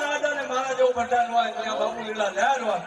રાજા ને મારા જેવું બધા નો બાપુ લીલા લહેર હોય.